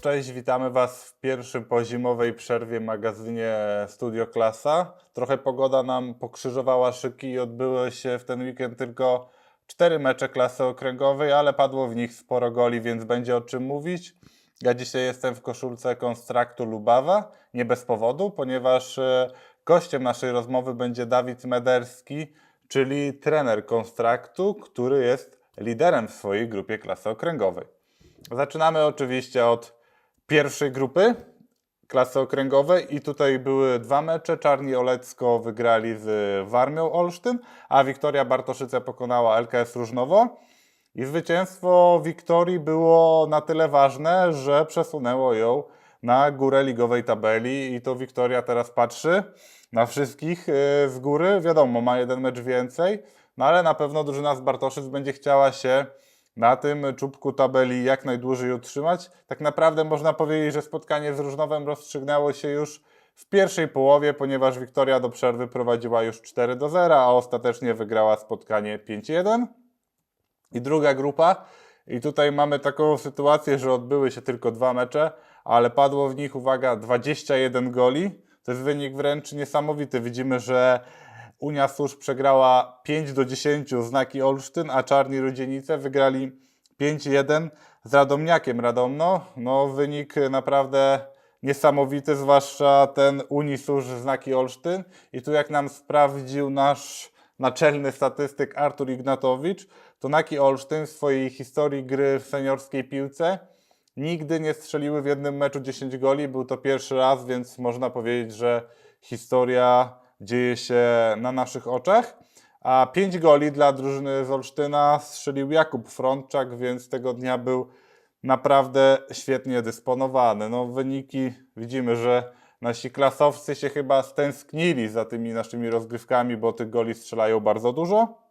Cześć, witamy Was w pierwszym po zimowej przerwie magazynie Studio Klasa. Trochę pogoda nam pokrzyżowała szyki i odbyły się w ten weekend tylko cztery mecze klasy okręgowej, ale padło w nich sporo goli, więc będzie o czym mówić. Ja dzisiaj jestem w koszulce Konstraktu Lubawa, nie bez powodu, ponieważ e, gościem naszej rozmowy będzie Dawid Mederski, czyli trener Konstraktu, który jest liderem w swojej grupie klasy okręgowej. Zaczynamy oczywiście od pierwszej grupy klasy okręgowej i tutaj były dwa mecze. Czarni Olecko wygrali z Warmią Olsztyn, a Wiktoria Bartoszyce pokonała LKS Różnowo. I zwycięstwo Wiktorii było na tyle ważne, że przesunęło ją na górę ligowej tabeli i to Wiktoria teraz patrzy na wszystkich yy, z góry. Wiadomo, ma jeden mecz więcej, no ale na pewno drużyna z Bartoszyc będzie chciała się na tym czubku tabeli jak najdłużej utrzymać. Tak naprawdę można powiedzieć, że spotkanie z Różnowem rozstrzygnęło się już w pierwszej połowie, ponieważ Wiktoria do przerwy prowadziła już 4 do 0, a ostatecznie wygrała spotkanie 5-1. I druga grupa. I tutaj mamy taką sytuację, że odbyły się tylko dwa mecze, ale padło w nich, uwaga, 21 goli. To jest wynik wręcz niesamowity. Widzimy, że Unia Służ przegrała 5 do 10 znaki Olsztyn, a Czarni Rudzienice wygrali 5-1 z Radomniakiem Radomno. No wynik naprawdę niesamowity, zwłaszcza ten Unii Służ znaki Olsztyn. I tu jak nam sprawdził nasz naczelny statystyk Artur Ignatowicz, to Naki Olsztyn w swojej historii gry w seniorskiej piłce nigdy nie strzeliły w jednym meczu 10 goli. Był to pierwszy raz, więc można powiedzieć, że historia dzieje się na naszych oczach. A 5 goli dla drużyny z Olsztyna strzelił Jakub Frączak, więc tego dnia był naprawdę świetnie dysponowany. No, wyniki widzimy, że nasi klasowcy się chyba stęsknili za tymi naszymi rozgrywkami, bo tych goli strzelają bardzo dużo.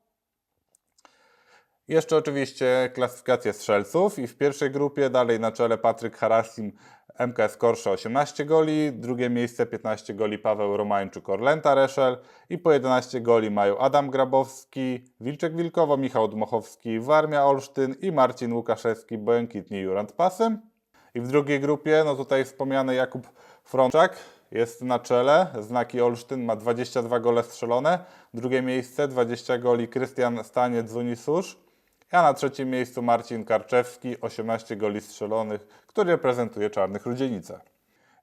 Jeszcze oczywiście klasyfikacja strzelców i w pierwszej grupie dalej na czele Patryk Harasim, MKS Korsza 18 goli, drugie miejsce 15 goli Paweł Romańczuk, Orlęta Reszel i po 11 goli mają Adam Grabowski, Wilczek Wilkowo, Michał Dmochowski, Warmia Olsztyn i Marcin Łukaszewski, Błękitni Jurand Pasem. I w drugiej grupie, no tutaj wspomniany Jakub Frączak jest na czele, znaki Olsztyn ma 22 gole strzelone, drugie miejsce 20 goli Krystian Staniec z Unisusz, a na trzecim miejscu Marcin Karczewski, 18 goli strzelonych, który reprezentuje Czarnych Rudzienice.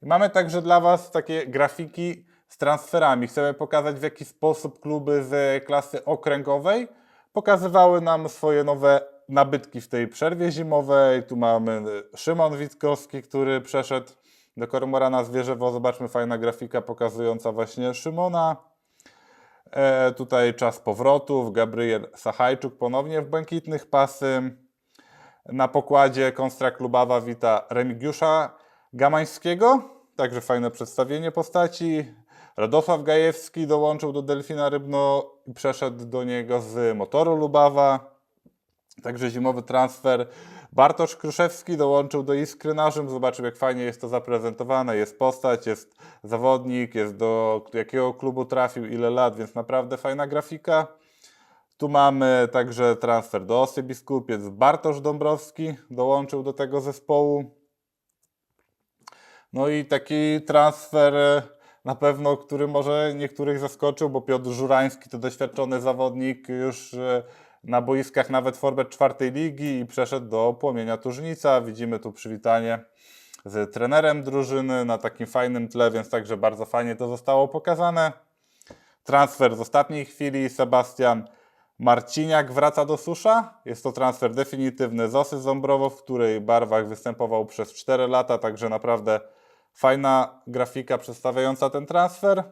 Mamy także dla Was takie grafiki z transferami. Chcemy pokazać w jaki sposób kluby z klasy okręgowej pokazywały nam swoje nowe nabytki w tej przerwie zimowej. Tu mamy Szymon Witkowski, który przeszedł do Kormorana Zwierzewo. Zobaczmy, fajna grafika pokazująca właśnie Szymona. E, tutaj czas powrotów. Gabriel Sachajczuk ponownie w błękitnych pasy. Na pokładzie Konstrakt Lubawa wita Remigiusza Gamańskiego. Także fajne przedstawienie postaci. Radosław Gajewski dołączył do Delfina Rybno i przeszedł do niego z motoru Lubawa. Także zimowy transfer. Bartosz Kruszewski dołączył do Iskry Narzym. Zobaczył, jak fajnie jest to zaprezentowane. Jest postać, jest zawodnik, jest do jakiego klubu trafił, ile lat, więc naprawdę fajna grafika. Tu mamy także transfer do Osy Biskupiec. Bartosz Dąbrowski dołączył do tego zespołu. No i taki transfer e, na pewno, który może niektórych zaskoczył, bo Piotr Żurański to doświadczony zawodnik już e, na boiskach nawet Forbet czwartej ligi i przeszedł do Płomienia Tużnica. Widzimy tu przywitanie z trenerem drużyny na takim fajnym tle, więc także bardzo fajnie to zostało pokazane. Transfer z ostatniej chwili. Sebastian Marciniak wraca do Susza. Jest to transfer definitywny z Osy Ząbrowo, w której barwach występował przez 4 lata, także naprawdę fajna grafika przedstawiająca ten transfer.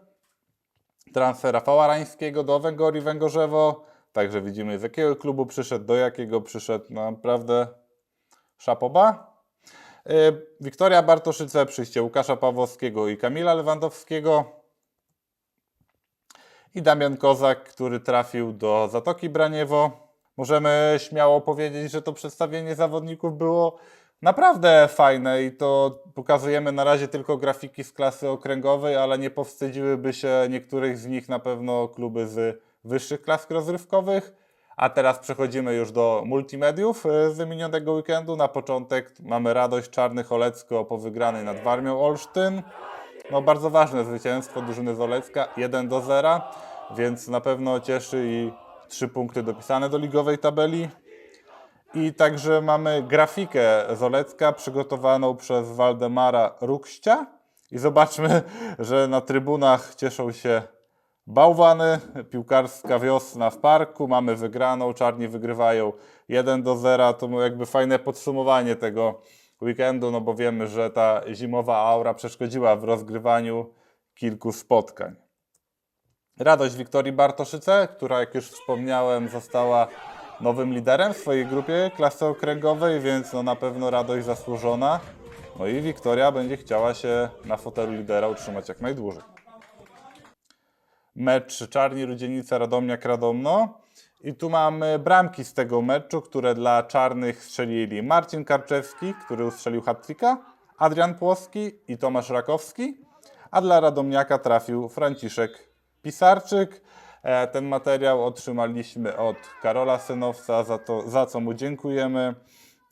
Transfer Rafała Rańskiego do Węgori Węgorzewo. Także widzimy z jakiego klubu przyszedł, do jakiego przyszedł. Naprawdę szapoba. Y, Wiktoria Bartoszyce, przyjście Łukasza Pawłowskiego i Kamila Lewandowskiego. I Damian Kozak, który trafił do Zatoki Braniewo. Możemy śmiało powiedzieć, że to przedstawienie zawodników było naprawdę fajne i to pokazujemy na razie tylko grafiki z klasy okręgowej, ale nie powstydziłyby się niektórych z nich na pewno kluby z wyższych klas rozrywkowych. A teraz przechodzimy już do multimediów e, z minionego weekendu. Na początek mamy radość Czarnych Olecko po wygranej nad Warmią Olsztyn. No bardzo ważne zwycięstwo drużyny z Olecka 1 do 0, więc na pewno cieszy i 3 punkty dopisane do ligowej tabeli. I także mamy grafikę z Olecka przygotowaną przez Waldemara Rukścia. I zobaczmy, że na trybunach cieszą się bałwany, piłkarska wiosna w parku, mamy wygraną, czarni wygrywają 1 do 0. To jakby fajne podsumowanie tego weekendu, no bo wiemy, że ta zimowa aura przeszkodziła w rozgrywaniu kilku spotkań. Radość Wiktorii Bartoszyce, która jak już wspomniałem została nowym liderem w swojej grupie klasy okręgowej, więc no na pewno radość zasłużona. No i Wiktoria będzie chciała się na fotelu lidera utrzymać jak najdłużej. Mecz Czarni Rudzienica Radomniak Radomno. I tu mamy bramki z tego meczu, które dla czarnych strzelili Marcin Karczewski, który ustrzelił hat Adrian Płoski i Tomasz Rakowski, a dla Radomniaka trafił Franciszek Pisarczyk. E, Ten materiał otrzymaliśmy od Karola Synowca, za, to, za co mu dziękujemy.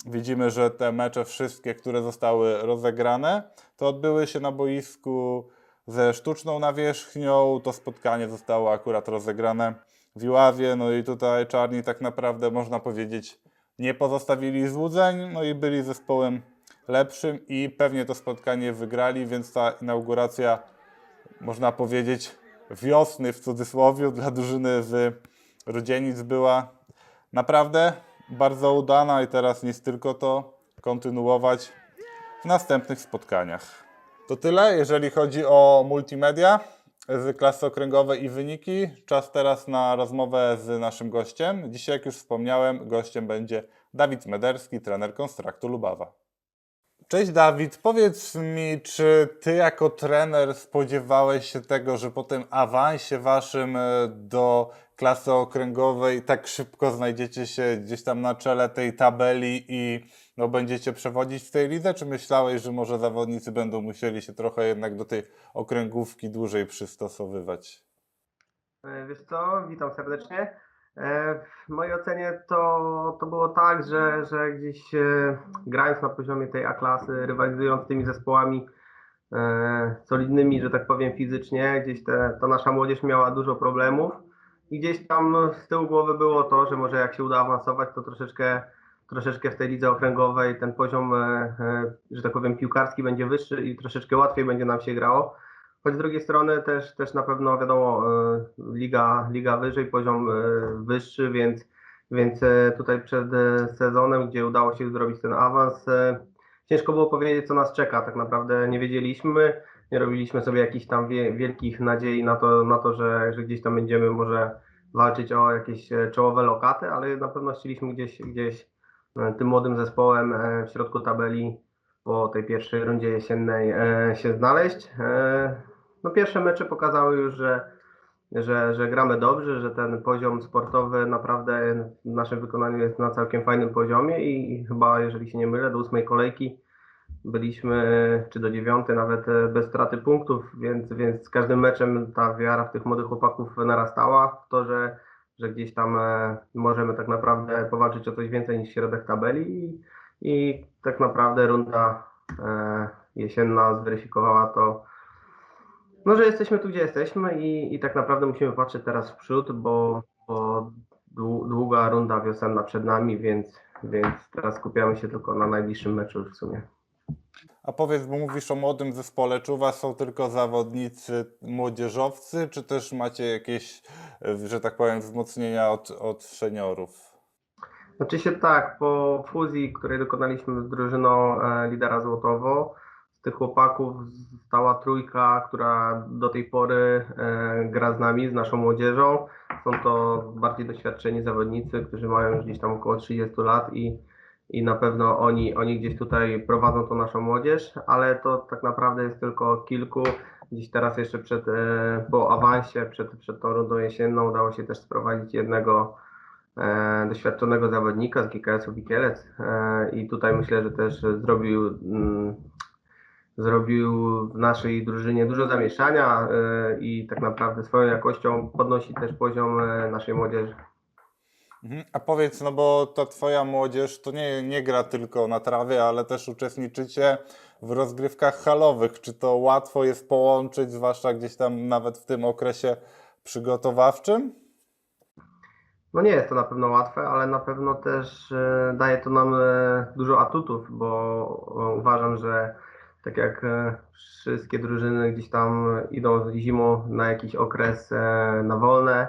Widzimy, że te mecze wszystkie, które zostały rozegrane, to odbyły się na boisku ze sztuczną nawierzchnią. To spotkanie zostało akurat rozegrane w Iławie. No i tutaj czarni tak naprawdę można powiedzieć nie pozostawili złudzeń, no i byli zespołem lepszym i pewnie to spotkanie wygrali, więc ta inauguracja można powiedzieć wiosny w cudzysłowie dla drużyny z Rudzienic była naprawdę bardzo udana i teraz nic tylko to kontynuować w następnych spotkaniach. To tyle, jeżeli chodzi o multimedia z klasy okręgowej i wyniki. Czas teraz na rozmowę z naszym gościem. Dzisiaj, jak już wspomniałem, gościem będzie Dawid Mederski, trener Konstraktu Lubawa. Cześć Dawid, powiedz mi, czy ty jako trener spodziewałeś się tego, że po tym awansie waszym e, do klasy okręgowej tak szybko znajdziecie się gdzieś tam na czele tej tabeli i no, będziecie przewodzić w tej lidze, czy myślałeś, że może zawodnicy będą musieli się trochę jednak do tej okręgówki dłużej przystosowywać? E, Wiesz co, witam serdecznie. E, W mojej ocenie to, to było tak, że, że gdzieś e, grając na poziomie tej A-klasy, rywalizując z tymi zespołami e, solidnymi, że tak powiem fizycznie, gdzieś te, ta nasza młodzież miała dużo problemów i gdzieś tam z tyłu głowy było to, że może jak się uda awansować, to troszeczkę, troszeczkę w tej lidze okręgowej ten poziom, że tak powiem piłkarski będzie wyższy i troszeczkę łatwiej będzie nam się grało. Choć z drugiej strony też, też na pewno wiadomo, e, liga, liga wyżej, poziom e, wyższy, więc, więc e, tutaj przed sezonem, gdzie udało się zrobić ten awans, ciężko było powiedzieć, co nas czeka. Tak naprawdę nie wiedzieliśmy, nie robiliśmy sobie jakichś tam wie, wielkich nadziei na to, na to że, że gdzieś tam będziemy może walczyć o jakieś czołowe lokaty, ale na pewno chcieliśmy gdzieś, gdzieś tym młodym zespołem w środku tabeli po tej pierwszej rundzie jesiennej się znaleźć. No pierwsze mecze pokazały już, że, że, że gramy dobrze, że ten poziom sportowy naprawdę w naszym wykonaniu jest na całkiem fajnym poziomie i, chyba, jeżeli się nie mylę, do ósmej kolejki byliśmy, czy do dziewiątej nawet bez straty punktów, więc, więc z każdym meczem ta wiara w tych młodych chłopaków narastała, w to, że, że gdzieś tam e, możemy tak naprawdę powalczyć o coś więcej niż środek tabeli i, i tak naprawdę runda e, jesienna zweryfikowała to, no, że jesteśmy tu, gdzie jesteśmy i, i tak naprawdę musimy patrzeć teraz w przód, bo, bo dłu- długa runda wiosenna przed nami, więc, więc teraz skupiamy się tylko na najbliższym meczu w sumie. A powiedz, bo mówisz o młodym zespole, czy u was są tylko zawodnicy młodzieżowcy, czy też macie jakieś, że tak powiem, wzmocnienia od, od seniorów? Znaczy się tak, po fuzji, której dokonaliśmy z drużyną e, lidera Złotowo, tych chłopaków została trójka, która do tej pory e, gra z nami, z naszą młodzieżą. Są to bardziej doświadczeni zawodnicy, którzy mają już gdzieś tam około 30 lat i, i na pewno oni, oni gdzieś tutaj prowadzą tą naszą młodzież, ale to tak naprawdę jest tylko kilku. Dziś teraz jeszcze przed, e, po awansie, przed, przed tą rundą jesienną udało się też sprowadzić jednego e, doświadczonego zawodnika z GKS-u Wikielec e, i tutaj myślę, że też zrobił, mm, zrobił w naszej drużynie dużo zamieszania e, i tak naprawdę swoją jakością podnosi też poziom e, naszej młodzieży. Mhm. A powiedz, no bo ta twoja młodzież to nie, nie gra tylko na trawie, ale też uczestniczycie w rozgrywkach halowych. Czy to łatwo jest połączyć, zwłaszcza gdzieś tam nawet w tym okresie przygotowawczym? No nie jest to na pewno łatwe, ale na pewno też e, daje to nam dużo atutów, bo uważam, że tak jak e, wszystkie drużyny gdzieś tam idą zimą na jakiś okres e, na wolne,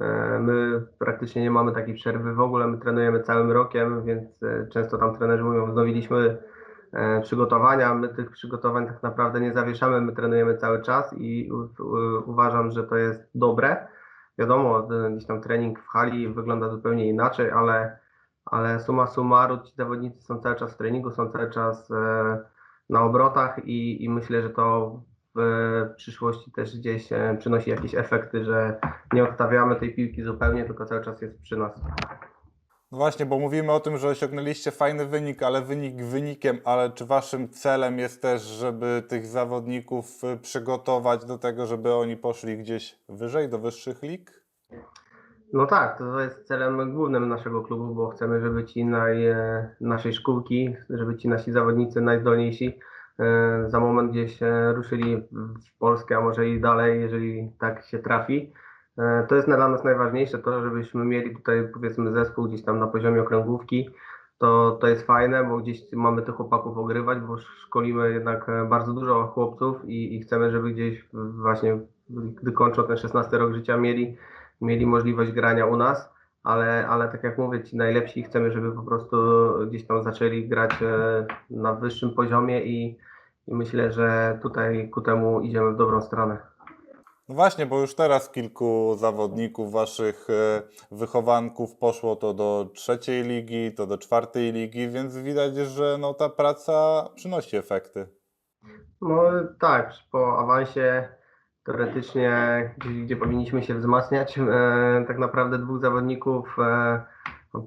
e, my praktycznie nie mamy takiej przerwy w ogóle, my trenujemy całym rokiem, więc często tam trenerzy mówią, wznowiliśmy przygotowania, my tych przygotowań tak naprawdę nie zawieszamy, my trenujemy cały czas i uważam, że to jest dobre. Wiadomo, gdzieś tam trening w hali wygląda zupełnie inaczej, ale, ale summa summarum ci zawodnicy są cały czas w treningu, są cały czas na obrotach i, i myślę, że to w przyszłości też gdzieś e, przynosi jakieś efekty, że nie odstawiamy tej piłki zupełnie, tylko cały czas jest przy nas. No właśnie, bo mówimy o tym, że osiągnęliście fajny wynik, ale wynik wynikiem, ale czy waszym celem jest też, żeby tych zawodników y, przygotować do tego, żeby oni poszli gdzieś wyżej, do wyższych lig? No tak, to jest celem głównym naszego klubu, bo chcemy, żeby ci naj, e, naszej szkółki, żeby ci nasi zawodnicy najzdolniejsi e, za moment gdzieś e, ruszyli w Polskę, a może i dalej, jeżeli tak się trafi. To jest dla nas najważniejsze, to żebyśmy mieli tutaj powiedzmy zespół gdzieś tam na poziomie okręgówki. To, to jest fajne, bo gdzieś mamy tych chłopaków ogrywać, bo szkolimy jednak bardzo dużo chłopców i, i chcemy, żeby gdzieś właśnie, gdy kończą ten 16 rok życia, mieli mieli możliwość grania u nas, ale, ale tak jak mówię, ci najlepsi chcemy, żeby po prostu gdzieś tam zaczęli grać e, na wyższym poziomie i, i myślę, że tutaj ku temu idziemy w dobrą stronę. No właśnie, bo już teraz kilku zawodników, waszych e, wychowanków poszło to do trzeciej ligi, to do czwartej ligi, więc widać, że no, ta praca przynosi efekty. No tak, po awansie teoretycznie, gdzie, gdzie powinniśmy się wzmacniać, e, tak naprawdę dwóch zawodników e,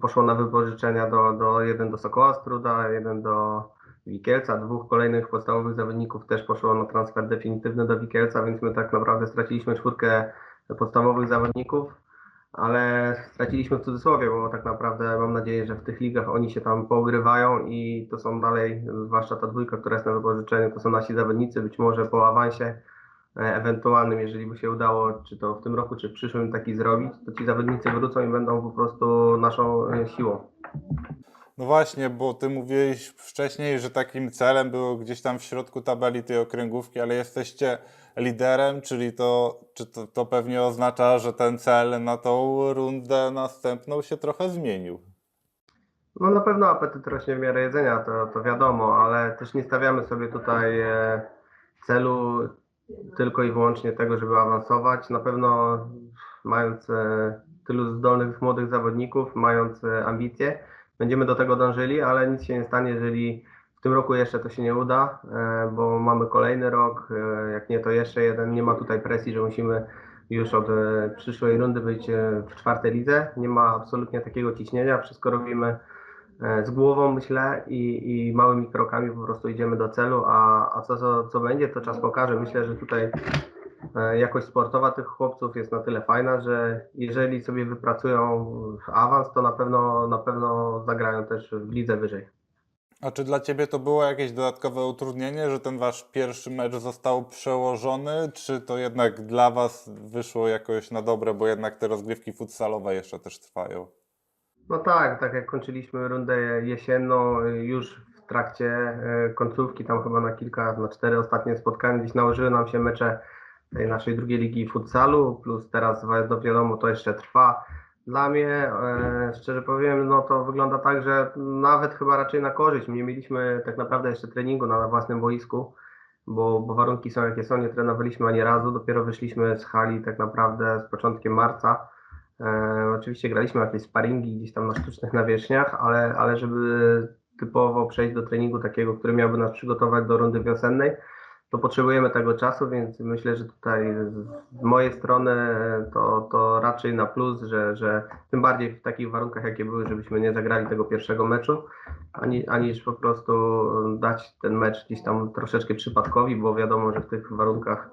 poszło na wypożyczenia, do, do, jeden do Sokoła Struda, jeden do Wikielca, dwóch kolejnych podstawowych zawodników też poszło na transfer definitywny do Wikielca, więc my tak naprawdę straciliśmy czwórkę podstawowych zawodników, ale straciliśmy w cudzysłowie, bo tak naprawdę mam nadzieję, że w tych ligach oni się tam pougrywają i to są dalej, zwłaszcza ta dwójka, która jest na wypożyczeniu, to są nasi zawodnicy, być może po awansie ewentualnym, jeżeli by się udało, czy to w tym roku, czy w przyszłym taki zrobić, to ci zawodnicy wrócą i będą po prostu naszą e, siłą. No właśnie, bo ty mówiłeś wcześniej, że takim celem było gdzieś tam w środku tabeli tej okręgówki, ale jesteście liderem, czyli to, czy to, to pewnie oznacza, że ten cel na tą rundę następną się trochę zmienił. No na pewno apetyt rośnie w miarę jedzenia, to, to wiadomo, ale też nie stawiamy sobie tutaj e, celu tylko i wyłącznie tego, żeby awansować. Na pewno mając e, tylu zdolnych młodych zawodników, mając e, ambicje, będziemy do tego dążyli, ale nic się nie stanie, jeżeli w tym roku jeszcze to się nie uda, e, bo mamy kolejny rok, jak nie to jeszcze jeden, nie ma tutaj presji, że musimy już od przyszłej rundy być w czwartej lidze. Nie ma absolutnie takiego ciśnienia, wszystko robimy z głową, myślę, i, i małymi krokami po prostu idziemy do celu, a, a co, co, co będzie, to czas pokaże. Myślę, że tutaj e, jakość sportowa tych chłopców jest na tyle fajna, że jeżeli sobie wypracują awans, to na pewno, na pewno zagrają też w lidze wyżej. A czy dla ciebie to było jakieś dodatkowe utrudnienie, że ten wasz pierwszy mecz został przełożony, czy to jednak dla was wyszło jakoś na dobre, bo jednak te rozgrywki futsalowe jeszcze też trwają? No tak, tak jak kończyliśmy rundę jesienną, y, już w trakcie y, końcówki, tam chyba na kilka, na cztery ostatnie spotkania, gdzieś nałożyły nam się mecze tej naszej drugiej ligi futsalu, plus teraz no wiadomo, to jeszcze trwa. Dla mnie, e, szczerze powiem, no to wygląda tak, że nawet chyba raczej na korzyść. Nie mieliśmy tak naprawdę jeszcze treningu na własnym boisku, bo, bo warunki są jakie są, nie trenowaliśmy ani razu, dopiero wyszliśmy z hali tak naprawdę z początkiem marca. E, oczywiście graliśmy jakieś sparingi gdzieś tam na sztucznych nawierzchniach, ale, ale żeby typowo przejść do treningu takiego, który miałby nas przygotować do rundy wiosennej, to potrzebujemy tego czasu, więc myślę, że tutaj z mojej strony to, to raczej na plus, że, że tym bardziej w takich warunkach, jakie były, żebyśmy nie zagrali tego pierwszego meczu, ani, aniż po prostu dać ten mecz gdzieś tam troszeczkę przypadkowi, bo wiadomo, że w tych warunkach,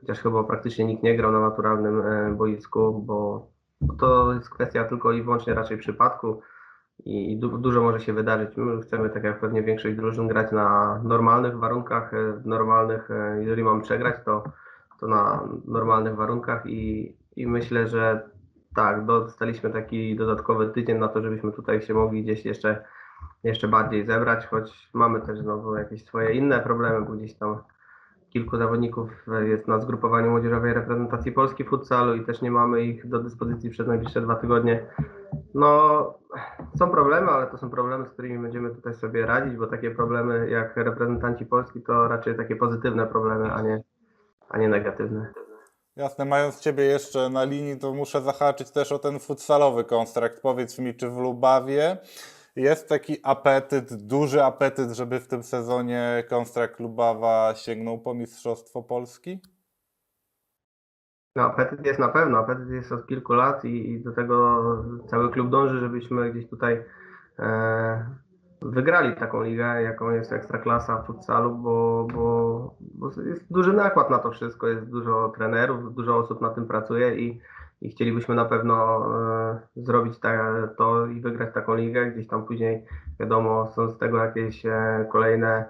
chociaż chyba praktycznie nikt nie grał na naturalnym e, boisku, bo to jest kwestia tylko i wyłącznie raczej przypadku i du- dużo może się wydarzyć. My chcemy, tak jak pewnie większość drużyn, grać na normalnych warunkach, e, w normalnych, e, jeżeli mam przegrać, to, to na normalnych warunkach i, i myślę, że tak, dostaliśmy taki dodatkowy tydzień na to, żebyśmy tutaj się mogli gdzieś jeszcze, jeszcze bardziej zebrać, choć mamy też znowu jakieś swoje inne problemy, bo gdzieś tam kilku zawodników e, jest na zgrupowaniu młodzieżowej reprezentacji Polski w futsalu i też nie mamy ich do dyspozycji przez najbliższe dwa tygodnie. No, są problemy, ale to są problemy, z którymi będziemy tutaj sobie radzić, bo takie problemy jak reprezentanci Polski to raczej takie pozytywne problemy, a nie, a nie negatywne. Jasne, mając Ciebie jeszcze na linii, to muszę zahaczyć też o ten futsalowy kontrakt. Powiedz mi, czy w Lubawie jest taki apetyt, duży apetyt, żeby w tym sezonie kontrakt Lubawa sięgnął po Mistrzostwo Polski? No, apetyt jest na pewno, apetyt jest od kilku lat i, i do tego cały klub dąży, żebyśmy gdzieś tutaj e, wygrali taką ligę, jaką jest Ekstraklasa w futsalu, bo, bo, bo jest duży nakład na to wszystko, jest dużo trenerów, dużo osób na tym pracuje i, i chcielibyśmy na pewno e, zrobić to i wygrać taką ligę, gdzieś tam później wiadomo są z tego jakieś e, kolejne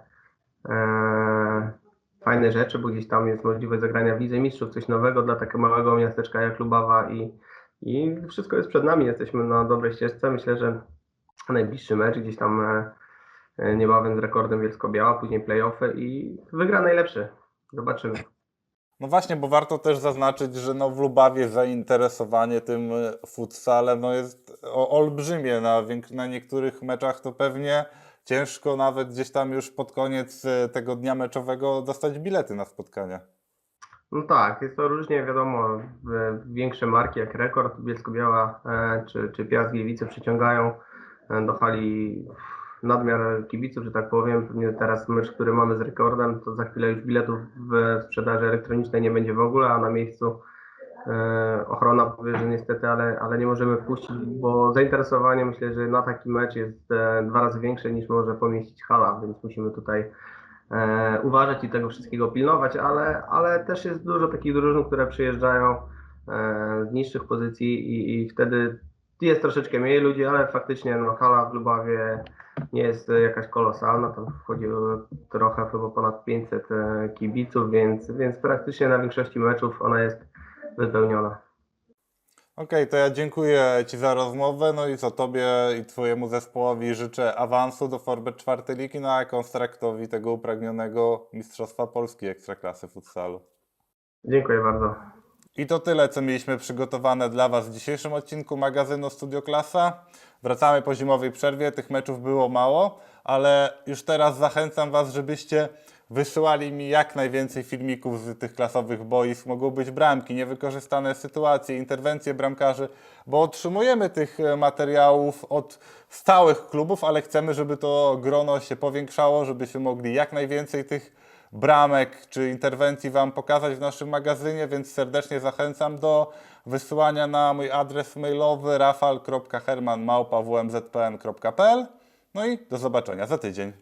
e, fajne rzeczy, bo gdzieś tam jest możliwość zagrania w Lidze Mistrzów, coś nowego dla takiego małego miasteczka jak Lubawa i, i wszystko jest przed nami, jesteśmy na dobrej ścieżce. Myślę, że najbliższy mecz gdzieś tam niebawem z rekordem Bielsko-Biała, później playoffy i wygra najlepszy. Zobaczymy. No właśnie, bo warto też zaznaczyć, że no w Lubawie zainteresowanie tym e, futsalem no jest olbrzymie. Na, na niektórych meczach to pewnie ciężko nawet gdzieś tam już pod koniec e, tego dnia meczowego dostać bilety na spotkania. No tak, jest to różnie, wiadomo, w- większe marki jak Rekord, Bielsko-Biała e, czy, czy Piast Gliwice przyciągają e, do hali nadmiar kibiców, że tak powiem. Pewnie teraz mecz, który mamy z Rekordem, to za chwilę już biletów w sprzedaży elektronicznej nie będzie w ogóle, a na miejscu e, ochrona powie, że niestety, ale, ale nie możemy wpuścić, bo zainteresowanie myślę, że na taki mecz jest e, dwa razy większe niż może pomieścić hala, więc musimy tutaj e, uważać i tego wszystkiego pilnować, ale, ale też jest dużo takich drużyn, które przyjeżdżają z niższych pozycji i, i wtedy jest troszeczkę mniej ludzi, ale faktycznie no, hala w Lubawie nie jest jakaś kolosalna, tam wchodzi e, trochę, chyba ponad 500 e, kibiców, więc, więc praktycznie na większości meczów ona jest wypełniona. Okej, to ja dziękuję Ci za rozmowę. No i co Tobie i Twojemu zespołowi życzę awansu do Forbet czwartej ligi, no a Konstraktowi tego upragnionego Mistrzostwa Polski Ekstraklasy Futsalu. Dziękuję bardzo. I to tyle, co mieliśmy przygotowane dla Was w dzisiejszym odcinku magazynu Studio Klasa. Wracamy po zimowej przerwie, tych meczów było mało, ale już teraz zachęcam Was, żebyście wysyłali mi jak najwięcej filmików z tych klasowych boisk. Mogą być bramki, niewykorzystane sytuacje, interwencje bramkarzy, bo otrzymujemy tych e, materiałów od stałych klubów, ale chcemy, żeby to grono się powiększało, żebyśmy mogli jak najwięcej tych bramek czy interwencji Wam pokazać w naszym magazynie, więc serdecznie zachęcam do wysyłania na mój adres mailowy rafal.hermanmałpa.wmzpn.pl No i do zobaczenia za tydzień.